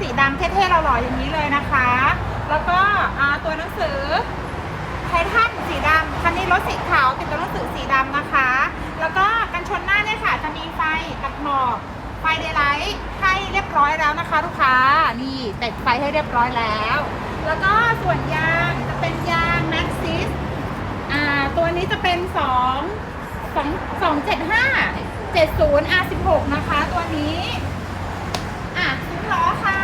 สีดำเท่ๆเราหล่ออย่างนี้เลยนะคะ แล้วก็ตัวหนังสือไททันสีดำคันนี้รถสีขาวติดตัวหนังสือสีดำนะคะ แล้วก็กันชนหน้าเนี่ยค่ะจะมีไฟตัดหมอกไฟเดย์ไลท์ให้เรียบร้อยแล้วนะคะ ลูกค้านี่ติดไฟให้เรียบร้อยแล้ว แล้วก็ส่วนยางจะเป็นยางแม็กซิสอ่าตัวนี้จะเป็น2 2 2 7 5 70 R16 นะคะ ตัวนี้ อะซุ้มล้อค่ะ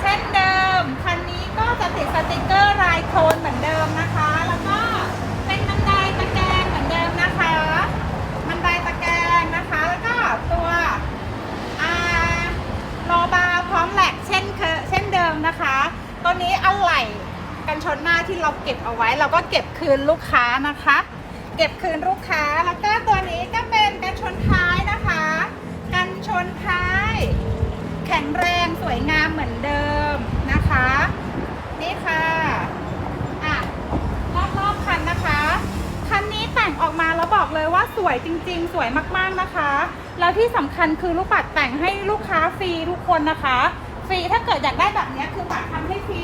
เช่นเดิม คันนี้ก็จะติดสติกเกอร์ลายโคล นเหมือนเดิมนะคะ แล้วก็เป็นบันไดตะแกรงเหมือนเดิมนะคะบันไดตะแกรงนะคะ แล้วก็ตัวอาโลบาร์พร้อมแหลกเช่นเคเช่นเดิมนะคะตัวนี้อะไหล่กันชนหน้าที่เราเก็บเอาไว้ เราก็เก็บคืนลูกค้านะคะ เก็บคืนลูกค้าแล้วก็ตัวนี้ก็เป็นกันชนท้ายนะคะ กันชนท้าย แข็งแรงสวยงามเหมือนเดิมนะคะ นี่ค่ะ อะ รอบๆคันนะคะ คันนี้แต่งออกมาแล้ว บอกเลยว่าสวยจริง ๆ สวยมากๆนะคะ แล้วที่สำคัญคือลูกปัดแต่งให้ลูกค้าฟรีทุกคนนะคะ ฟรีถ้าเกิดอยากได้แบบนี้คือปัดทำให้ฟรี